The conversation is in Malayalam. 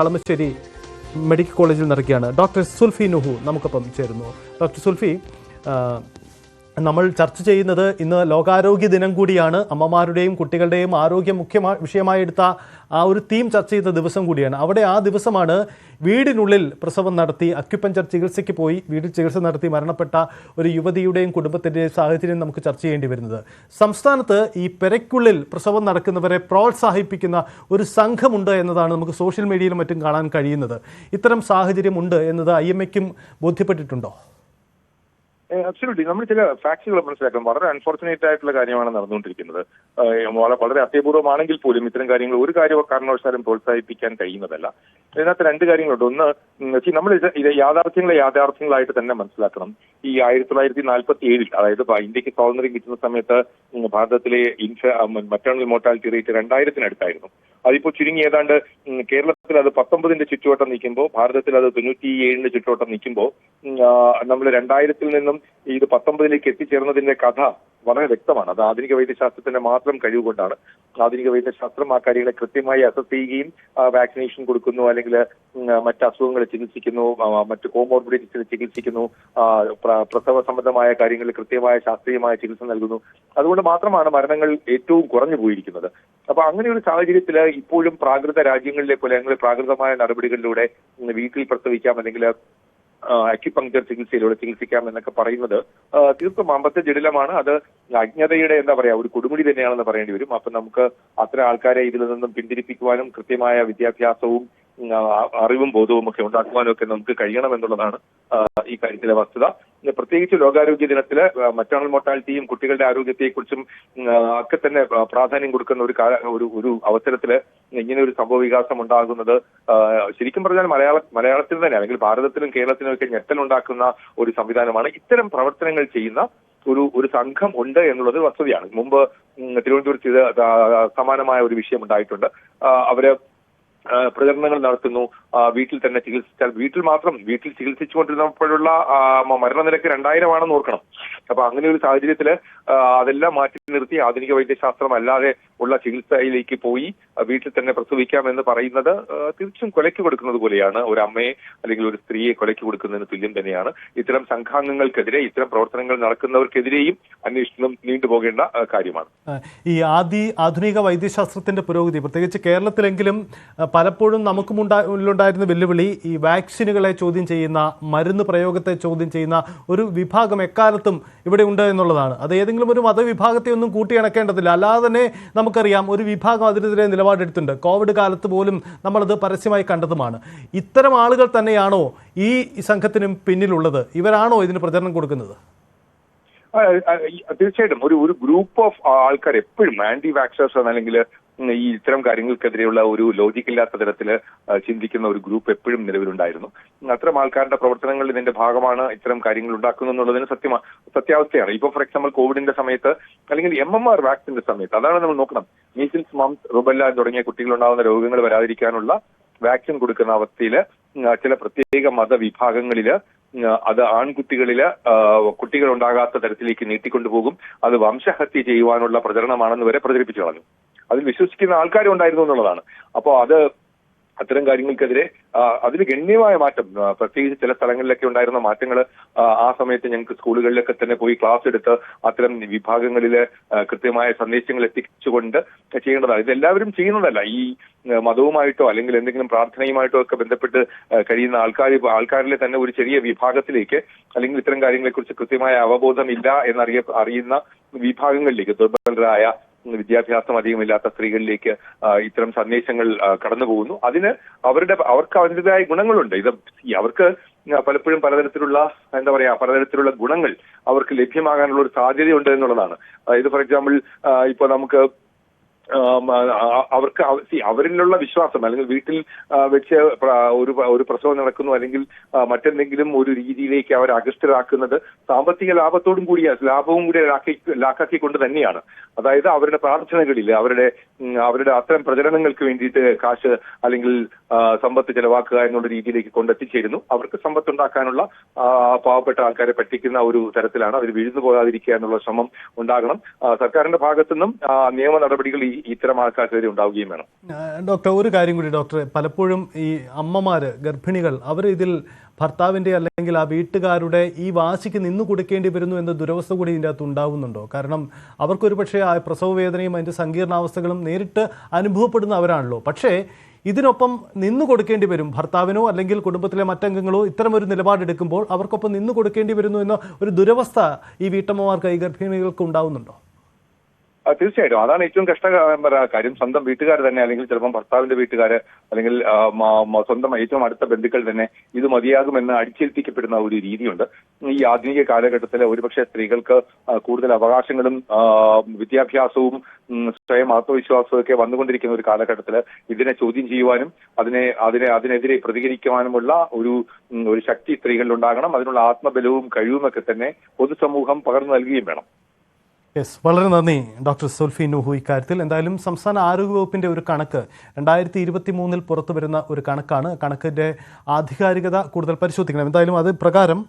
കളമശ്ശേരി മെഡിക്കൽ കോളേജിൽ നടക്കുകയാണ്. ഡോക്ടർ സുൽഫി നുഹു നമുക്കൊപ്പം ചേരുന്നു. ഡോക്ടർ സുൽഫി നമ്മൾ ചർച്ച ചെയ്യുന്നത് ഇന്ന് ലോകാരോഗ്യ ദിനം കൂടിയാണ്. അമ്മമാരുടെയും കുട്ടികളുടെയും ആരോഗ്യം മുഖ്യ വിഷയമായി എടുത്ത ആ ഒരു തീം ചർച്ച ചെയ്ത ദിവസം കൂടിയാണ്. അവിടെ ആ ദിവസമാണ് വീടിനുള്ളിൽ പ്രസവം നടത്തി അക്യുപഞ്ചർ ചികിത്സയ്ക്ക് പോയി വീട്ടിൽ ചികിത്സ നടത്തി മരണപ്പെട്ട ഒരു യുവതിയുടെയും കുടുംബത്തിന്റെയും സാഹചര്യം നമുക്ക് ചർച്ച ചെയ്യേണ്ടി വരുന്നത്. സംസ്ഥാനത്ത് ഈ പെരയ്ക്കുള്ളിൽ പ്രസവം നടക്കുന്നവരെ പ്രോത്സാഹിപ്പിക്കുന്ന ഒരു സംഘമുണ്ട് എന്നതാണ് നമുക്ക് സോഷ്യൽ മീഡിയയിലും മറ്റും കാണാൻ കഴിയുന്നത്. ഇത്തരം സാഹചര്യമുണ്ട് എന്നത് ഐ എം ബോധ്യപ്പെട്ടിട്ടുണ്ടോ? അബ്സല്യൂട്ട്ലി നമ്മൾ ചില ഫാക്ട്സുകൾ മനസ്സിലാക്കണം. വളരെ അൺഫോർച്ചുനേറ്റ് ആയിട്ടുള്ള കാര്യമാണ് നടന്നുകൊണ്ടിരിക്കുന്നത്. വളരെ അത്യപൂർവമാണെങ്കിൽ പോലും ഇത്തരം കാര്യങ്ങൾ ഒരു കാര്യ കാരണവശാലും പ്രോത്സാഹിപ്പിക്കാൻ കഴിയുന്നതല്ല. ഇതിനകത്ത് രണ്ട് കാര്യങ്ങളുണ്ട്. ഒന്ന് നമ്മൾ ഇത് യാഥാർത്ഥ്യങ്ങളെ യാഥാർത്ഥ്യങ്ങളായിട്ട് തന്നെ മനസ്സിലാക്കണം. ഈ ആയിരത്തി തൊള്ളായിരത്തി നാൽപ്പത്തി ഏഴിൽ അതായത് ഇന്ത്യയ്ക്ക് സ്വാതന്ത്ര്യം കിട്ടുന്ന സമയത്ത് ഭാരതത്തിലെ ഇൻഫ മറ്റേണൽ മോർട്ടാലിറ്റി റേറ്റ് രണ്ടായിരത്തിനടുത്തായിരുന്നു. അതിപ്പോ ചുരുങ്ങി ഏതാണ്ട് കേരളത്തിൽ അത് പത്തൊമ്പതിന്റെ ചുറ്റുവട്ടം നിൽക്കുമ്പോൾ ഭാരതത്തിൽ അത് തൊണ്ണൂറ്റി ഏഴിന്റെ ചുറ്റുവട്ടം നിൽക്കുമ്പോൾ നമ്മൾ രണ്ടായിരത്തിൽ നിന്നും ഇത് പത്തൊമ്പതിലേക്ക് എത്തിച്ചേർന്നതിന്റെ കഥ വളരെ വ്യക്തമാണ്. അത് ആധുനിക വൈദ്യശാസ്ത്രത്തിന്റെ മാത്രം കഴിവുകൊണ്ടാണ്. ആധുനിക വൈദ്യശാസ്ത്രം ആ കാര്യങ്ങളെ കൃത്യമായി അസസ് ചെയ്യുകയും വാക്സിനേഷൻ കൊടുക്കുന്നു അല്ലെങ്കിൽ മറ്റ് അസുഖങ്ങൾ ചികിത്സിക്കുന്നു മറ്റ് കോമോർബിഡിറ്റീസിന് ചികിത്സിക്കുന്നു പ്രസവ സംബന്ധമായ കാര്യങ്ങളിൽ കൃത്യമായ ശാസ്ത്രീയമായ ചികിത്സ നൽകുന്നു. അതുകൊണ്ട് മാത്രമാണ് മരണങ്ങൾ ഏറ്റവും കുറഞ്ഞു പോയിരിക്കുന്നത്. അപ്പൊ അങ്ങനെ ഒരു സാഹചര്യത്തിൽ ഇപ്പോഴും പ്രാകൃത രാജ്യങ്ങളിലെ പോലെ അല്ലെങ്കിൽ പ്രാകൃതമായ നടപടികളിലൂടെ വീട്ടിൽ പ്രസവിക്കാം അല്ലെങ്കിൽ അക്യുപങ്ക്ചർ ചികിത്സയിലൂടെ ചികിത്സിക്കാം എന്നൊക്കെ പറയുന്നത് തീർത്തും അമ്പത്തെ ജടിലമാണ്. അത് അജ്ഞതയുടെ എന്താ പറയാ ഒരു കൊടുമുടി തന്നെയാണെന്ന് പറയേണ്ടി വരും. അപ്പൊ നമുക്ക് അത്തരം ആൾക്കാരെ ഇതിൽ നിന്നും പിന്തിരിപ്പിക്കുവാനും കൃത്യമായ വിദ്യാഭ്യാസവും അറിവും ബോധവും ഒക്കെ ഉണ്ടാക്കുവാനും ഒക്കെ നമുക്ക് കഴിയണം എന്നുള്ളതാണ് ഈ കാര്യത്തിലെ വസ്തുത. പ്രത്യേകിച്ച് ലോകാരോഗ്യ ദിനത്തിൽ മറ്റേണൽ മോർട്ടാലിറ്റിയും കുട്ടികളുടെ ആരോഗ്യത്തെക്കുറിച്ചും ഒക്കെ തന്നെ പ്രാധാന്യം കൊടുക്കുന്ന ഒരു ഒരു ഒരു അവസരത്തിൽ ഇങ്ങനെ ഒരു സംഭവ വികാസം ഉണ്ടാകുന്നത് ശരിക്കും പറഞ്ഞാൽ മലയാള മലയാളത്തിൽ തന്നെ അല്ലെങ്കിൽ ഭാരതത്തിലും കേരളത്തിലും ഒക്കെ ഞെട്ടലുണ്ടാക്കുന്ന ഒരു സംവിധാനമാണ്. ഇത്തരം പ്രവർത്തനങ്ങൾ ചെയ്യുന്ന ഒരു ഒരു സംഘം ഉണ്ട് എന്നുള്ളത് വസ്തുതയാണ്. മുമ്പ് തിരുവനന്തപുരത്ത് ഇത് സമാനമായ ഒരു വിഷയം ഉണ്ടായിട്ടുണ്ട്. അവർ പ്രചരണങ്ങൾ നടത്തുന്നു. വീട്ടിൽ തന്നെ ചികിത്സിച്ചാൽ വീട്ടിൽ മാത്രം വീട്ടിൽ ചികിത്സിച്ചുകൊണ്ടിരുന്നപ്പോഴുള്ള മരണനിരക്ക് രണ്ടായിരം ആണെന്ന് ഓർക്കണം. അപ്പൊ അങ്ങനെ ഒരു സാഹചര്യത്തിൽ അതെല്ലാം മാറ്റി നിർത്തി ആധുനിക വൈദ്യശാസ്ത്രം അല്ലാതെ ഉള്ള ചികിത്സയിലേക്ക് പോയി വീട്ടിൽ തന്നെ പ്രസവിക്കാം എന്ന് പറയുന്നത് തീർച്ചയായും കൊലയ്ക്ക് കൊടുക്കുന്നത് പോലെയാണ്. ഒരു അമ്മയെ അല്ലെങ്കിൽ ഒരു സ്ത്രീയെ കൊലയ്ക്ക് കൊടുക്കുന്നതിന് തുല്യം തന്നെയാണ്. ഇത്തരം സംഘാംഗങ്ങൾക്കെതിരെ ഇത്തരം പ്രവർത്തനങ്ങൾ നടക്കുന്നവർക്കെതിരെയും അന്വേഷണം നീണ്ടുപോകേണ്ട കാര്യമാണ്. ഈ ആദി ആധുനിക വൈദ്യശാസ്ത്രത്തിന്റെ പുരോഗതി പ്രത്യേകിച്ച് കേരളത്തിലെങ്കിലും പലപ്പോഴും നമുക്കും ഉണ്ടായിരുന്ന വെല്ലുവിളി ഈ വാക്സിനുകളെ ചോദ്യം ചെയ്യുന്ന മരുന്ന് പ്രയോഗത്തെ ചോദ്യം ചെയ്യുന്ന ഒരു വിഭാഗം എക്കാലത്തും ഇവിടെ ഉണ്ട് എന്നുള്ളതാണ്. അത് ഏതെങ്കിലും ഒരു മതവിഭാഗത്തെ ഒന്നും കൂട്ടിയിണക്കേണ്ടതില്ല അല്ലാതെ തന്നെ നമുക്കറിയാം ഒരു വിഭാഗം അതിനെതിരെ നിലപാടെടുത്തിട്ടുണ്ട്. കോവിഡ് കാലത്ത് പോലും നമ്മളത് പരസ്യമായി കണ്ടതുമാണ്. ഇത്തരം ആളുകൾ തന്നെയാണോ ഈ സംഘത്തിനും പിന്നിലുള്ളത്? ഇവരാണോ ഇതിന് പ്രചരണം കൊടുക്കുന്നത്? തീർച്ചയായിട്ടും. ഒരു ഒരു ഗ്രൂപ്പ് ഓഫ് ആൾക്കാർ എപ്പോഴും ആന്റി വാക്സേഴ്സ് അല്ലെങ്കിൽ ഈ ഇത്തരം കാര്യങ്ങൾക്കെതിരെയുള്ള ഒരു ലോജിക്കില്ലാത്ത തരത്തിൽ ചിന്തിക്കുന്ന ഒരു ഗ്രൂപ്പ് എപ്പോഴും നിലവിലുണ്ടായിരുന്നു. അത്തരം ആൾക്കാരുടെ പ്രവർത്തനങ്ങൾ ഇതിന്റെ ഭാഗമാണ് ഇത്തരം കാര്യങ്ങൾ ഉണ്ടാക്കുന്നു എന്നുള്ളതിന് സത്യമാ സത്യാവസ്ഥയാണ്. ഇപ്പൊ ഫോർ എക്സാമ്പിൾ കോവിഡിന്റെ സമയത്ത് അല്ലെങ്കിൽ എം എം ആർ വാക്സിന്റെ സമയത്ത് അതാണ് നമ്മൾ നോക്കണം. മീസിൽസ് മംസ് റുബല്ല തുടങ്ങിയ കുട്ടികളുണ്ടാകുന്ന രോഗങ്ങൾ വരാതിരിക്കാനുള്ള വാക്സിൻ കൊടുക്കുന്ന അവസ്ഥയിൽ ചില പ്രത്യേക മതവിഭാഗങ്ങളിൽ ഉം, അത് ആൺകുട്ടികളിൽ കുട്ടികൾ ഉണ്ടാകാത്ത തരത്തിലേക്ക് നീട്ടിക്കൊണ്ടുപോകും. അത് വംശഹത്യ ചെയ്യുവാനുള്ള പ്രചരണമാണെന്ന് വരെ പ്രചരിപ്പിച്ചു കളഞ്ഞു. അതിൽ വിശ്വസിക്കുന്ന ആൾക്കാരും ഉണ്ടായിരുന്നു എന്നുള്ളതാണ്. അപ്പോ അത് അത്തരം കാര്യങ്ങൾക്കെതിരെ അതിന് ഗണ്യമായ മാറ്റം പ്രത്യേകിച്ച് ചില സ്ഥലങ്ങളിലൊക്കെ ഉണ്ടായിരുന്ന മാറ്റങ്ങൾ ആ സമയത്ത് ഞങ്ങൾക്ക് സ്കൂളുകളിലൊക്കെ തന്നെ പോയി ക്ലാസ് എടുത്ത് അത്തരം വിഭാഗങ്ങളിലെ കൃത്യമായ സന്ദേശങ്ങൾ എത്തിച്ചുകൊണ്ട് ചെയ്യേണ്ടതാണ്. ഇതെല്ലാവരും ചെയ്യുന്നതല്ല. ഈ മതവുമായിട്ടോ അല്ലെങ്കിൽ എന്തെങ്കിലും പ്രാർത്ഥനയുമായിട്ടോ ഒക്കെ ബന്ധപ്പെട്ട് കഴിയുന്ന ആൾക്കാർ ആൾക്കാരിലെ തന്നെ ഒരു ചെറിയ വിഭാഗത്തിലേക്ക് അല്ലെങ്കിൽ ഇത്തരം കാര്യങ്ങളെക്കുറിച്ച് കൃത്യമായ അവബോധം ഇല്ല എന്നറിയ അറിയുന്ന വിഭാഗങ്ങളിലേക്ക് ദുർബലരായ വിദ്യാഭ്യാസം അധികമില്ലാത്ത സ്ത്രീകളിലേക്ക് ഇത്തരം സന്ദേശങ്ങൾ കടന്നു പോകുന്നു. അതിന് അവരുടെ അവർക്ക് അവരുടേതായ ഗുണങ്ങളുണ്ട്. ഇത് അവർക്ക് പലപ്പോഴും പലതരത്തിലുള്ള എന്താ പറയാ പലതരത്തിലുള്ള ഗുണങ്ങൾ അവർക്ക് ലഭ്യമാകാനുള്ള ഒരു സാധ്യതയുണ്ട് എന്നുള്ളതാണ്. ഇത് ഫോർ എക്സാമ്പിൾ ഇപ്പൊ നമുക്ക് അവർക്ക് അവ- അവരിലുള്ള വിശ്വാസം അല്ലെങ്കിൽ വീട്ടിൽ വെച്ച് ഒരു ഒരു പ്രസവം നടക്കുന്നു അല്ലെങ്കിൽ മറ്റെന്തെങ്കിലും ഒരു രീതിയിലേക്ക് അവർ അകൃഷ്ടരാക്കുന്നത് സാമ്പത്തിക ലാഭത്തോടും കൂടിയ ലാഭവും കൂടി ലാക്കി ലാക്കാക്കിക്കൊണ്ട് തന്നെയാണ്. അതായത് അവരുടെ പ്രാർത്ഥനകളിൽ അവരുടെ അവരുടെ അത്തരം പ്രചരണങ്ങൾക്ക് വേണ്ടിയിട്ട് കാശ് അല്ലെങ്കിൽ സമ്പത്ത് ചെലവാക്കുക എന്നുള്ള രീതിയിലേക്ക് കൊണ്ടെത്തിച്ചേരുന്നു. അവർക്ക് സമ്പത്ത് ഉണ്ടാക്കാനുള്ള പാവപ്പെട്ട ആൾക്കാരെ പറ്റിക്കുന്ന ഒരു തരത്തിലാണ് അവർ വിഴുന്നു പോകാതിരിക്കുക എന്നുള്ള ശ്രമം ഉണ്ടാകണം. സർക്കാരിന്റെ ഭാഗത്തു നിന്നും നിയമ നടപടികൾ ഈ ഇത്തരം ആൾക്കാർക്കെതിരെ ഉണ്ടാവുകയും വേണം. ഡോക്ടർ ഒരു കാര്യം കൂടി ഡോക്ടർ പലപ്പോഴും ഈ അമ്മമാര് ഗർഭിണികൾ അവർ ഇതിൽ ഭർത്താവിന്റെ അല്ലെങ്കിൽ ആ വീട്ടുകാരുടെ ഈ വാശിക്ക് നിന്ന് കൊടുക്കേണ്ടി വരുന്നു എന്ന ദുരവസ്ഥ കൂടി ഇതിന്റെ അകത്ത് ഉണ്ടാവുന്നുണ്ടോ? കാരണം അവർക്കൊരു പക്ഷേ ആ പ്രസവ വേദനയും അതിന്റെ സങ്കീർണാവസ്ഥകളും നേരിട്ട് അനുഭവപ്പെടുന്നവരാണല്ലോ പക്ഷേ ഇതിനൊപ്പം നിന്നു കൊടുക്കേണ്ടി വരും ഭർത്താവിനോ അല്ലെങ്കിൽ കുടുംബത്തിലെ മറ്റംഗങ്ങളോ ഇത്തരം ഒരു നിലപാടെടുക്കുമ്പോൾ അവർക്കൊപ്പം നിന്നു കൊടുക്കേണ്ടി വരുന്നു എന്ന ഒരു ദുരവസ്ഥ ഈ വീട്ടമ്മമാർക്ക് ഈ ഗർഭിണികൾക്ക് ഉണ്ടാവുന്നുണ്ടോ? തീർച്ചയായിട്ടും. അതാണ് ഏറ്റവും കഷ്ട കാര്യം. സ്വന്തം വീട്ടുകാർ തന്നെ അല്ലെങ്കിൽ ചിലപ്പം ഭർത്താവിന്റെ വീട്ടുകാർ അല്ലെങ്കിൽ സ്വന്തം ഏറ്റവും അടുത്ത ബന്ധുക്കൾ തന്നെ ഇത് മതിയാകുമെന്ന് അടിച്ചേൽപ്പിക്കപ്പെടുന്ന ഒരു രീതിയുണ്ട്. ഈ ആധുനിക കാലഘട്ടത്തിൽ ഒരുപക്ഷെ സ്ത്രീകൾക്ക് കൂടുതൽ അവകാശങ്ങളും വിദ്യാഭ്യാസവും സ്വയം ആത്മവിശ്വാസവും ഒക്കെ വന്നുകൊണ്ടിരിക്കുന്ന ഒരു കാലഘട്ടത്തിൽ ഇതിനെ ചോദ്യം ചെയ്യുവാനും അതിനെ അതിനെ അതിനെതിരെ പ്രതികരിക്കുവാനുമുള്ള ഒരു ഒരു ശക്തി സ്ത്രീകളിൽ ഉണ്ടാകണം അതിനുള്ള ആത്മബലവും കഴിവുമൊക്കെ തന്നെ പൊതുസമൂഹം പകർന്നു നൽകുകയും വേണം. യെസ് വളരെ നന്ദി ഡോക്ടർ സുൽഫി നുഹു ഇക്കാര്യത്തിൽ. എന്തായാലും സംസ്ഥാന ആരോഗ്യവകുപ്പിന്റെ ഒരു കണക്ക് രണ്ടായിരത്തി ഇരുപത്തി മൂന്നിൽ പുറത്തു വരുന്ന ഒരു കണക്കാണ്. കണക്കിന്റെ ആധികാരികത കൂടുതൽ പരിശോധിക്കണം. എന്തായാലും അത് പ്രകാരം